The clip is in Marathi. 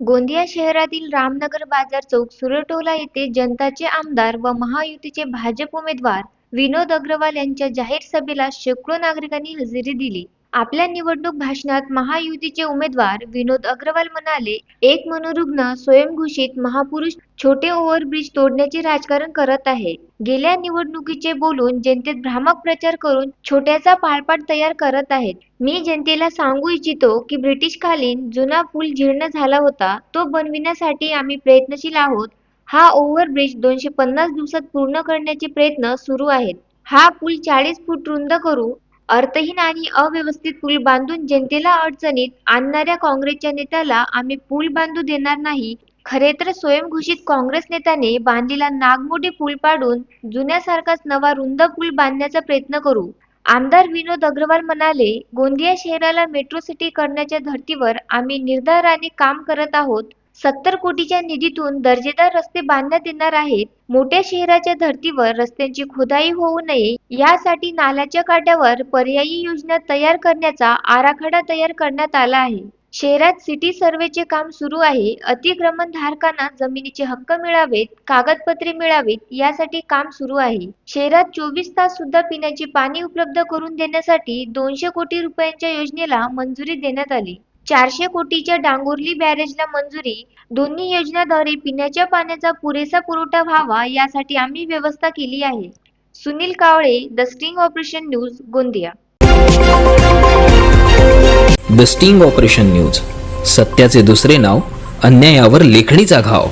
गोंदिया शहरातील रामनगर बाजार चौक सुरटोला येथे जनताचे आमदार व महायुतीचे भाजप उमेदवार विनोद अग्रवाल यांच्या जाहीर सभेला शेकडो नागरिकांनी हजेरी दिली. आपल्या निवडणूक भाषणात महायुतीचे उमेदवार विनोद अग्रवाल म्हणाले एक मनोरुग्ण स्वयंघोषित महापुरुष छोटे ओव्हरब्रिज तोडण्याचे राजकारण करत आहे. गेल्या निवडणुकीचे बोलून जनतेत भ्रामक प्रचार करून छोट्याचा पाळपाट तयार करत आहेत. मी जनतेला सांगू इच्छितो की ब्रिटिशकालीन जुना पूल जीर्ण झाला होता. तो बनविण्यासाठी आम्ही प्रयत्नशील आहोत. हा ओव्हरब्रिज दोनशे पन्नास दिवसात पूर्ण करण्याचे प्रयत्न सुरू आहेत. हा पूल चाळीस फूट रुंद करू अर्थहीन आणि अव्यवस्थित पूल बांधून जनतेला अडचणीत आणणाऱ्या काँग्रेसच्या नेत्याला आम्ही पूल बांधू देणार नाही. खरे तर स्वयंघोषित काँग्रेस नेत्याने बांधलेला नागमोडी पूल पाडून जुन्यासारखाच नवा रुंद पूल बांधण्याचा प्रयत्न करू. आमदार विनोद अग्रवाल म्हणाले गोंदिया शहराला मेट्रो सिटी करण्याच्या धर्तीवर आम्ही निर्धाराने काम करत आहोत. सत्तर कोटीच्या निधीतून दर्जेदार रस्ते बांधण्यात येणार आहेत. मोठ्या शहराच्या धर्तीवर रस्त्यांची खोदाई होऊ नये यासाठी नाल्याच्या काट्यावर पर्यायी योजना तयार करण्याचा आराखडा तयार करण्यात आला आहे. शहरात सिटी सर्वेचे काम सुरू आहे. अतिक्रमण धारकांना जमिनीचे हक्क मिळावेत कागदपत्रे मिळावीत यासाठी काम सुरू आहे. शहरात चोवीस तास सुद्धा पिण्याचे पाणी उपलब्ध करून देण्यासाठी दोनशे कोटी रुपयांच्या योजनेला मंजुरी देण्यात आली. चारशे कोटीच्या डांगुर्ली बॅरेजला मंजुरी दोन्ही योजनाद्वारे पिण्याच्या पाण्याचा पुरेसा पुरवठा व्हावा यासाठी आम्ही व्यवस्था केली आहे. Sunil Kawale the sting operation news Gondia. The sting operation news सत्याचे दुसरे नाव अन्यायावर लेखणीचा घाव.